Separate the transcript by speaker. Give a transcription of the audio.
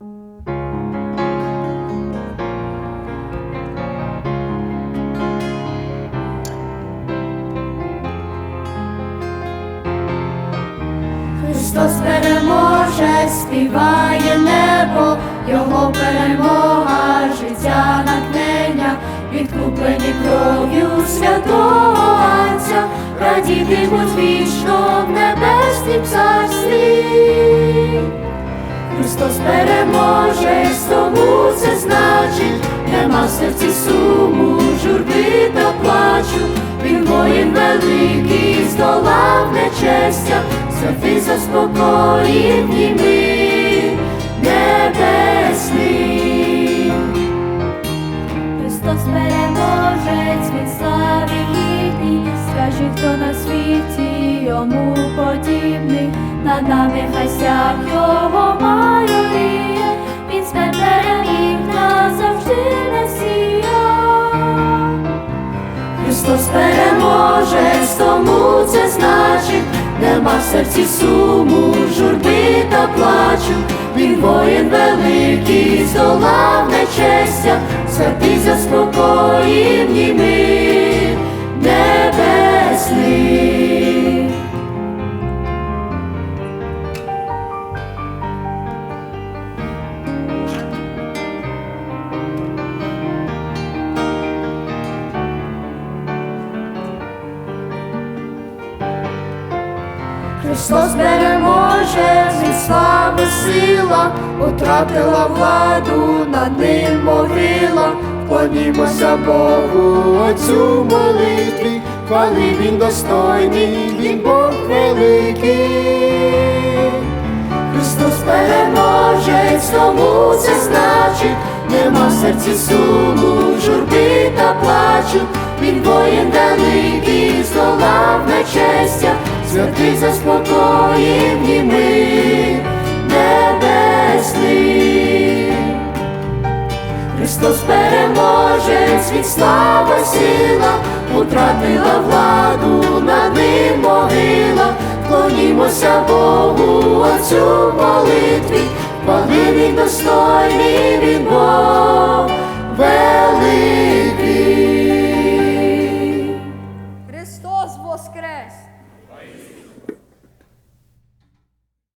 Speaker 1: Христос переможе, співає небо, Його перемога, життя натхнення, відкуплені кров'ю святого Отця, радітимуть вічно в небеснім царстві. Христос переможе, тому це значить, нема в серці суму, журби та плачу, він воїн великий, здолав нечестя, святий заспокоїв німи небесний. Христос переможець, він славі гідний, скажи, хто на світі йому подібний, над нами хай сяг його майоріє, він смерть переміг назавжди не сіяв. Христос переможе, тому це значить, нема в серці суму, журби та плачу, він воїн великий, здолав нечестя, святий заспокоїв німи Христос переможе, від слави сила, утратила владу, над ним могила,
Speaker 2: Вклонімося Богу, Отцю молитві, хвали він достойний, він Бог великий.
Speaker 1: Христос переможе, тому це значить, нема в серці суму, журби та плачу, він воїн великий, нечестя, ти заспокоїв ніби небесний, Христос переможець від слава сила, утратила владу на ним могила, клонімося Богу, Отцю молитві, паливі достойний він Бог великий. Христос воскрес!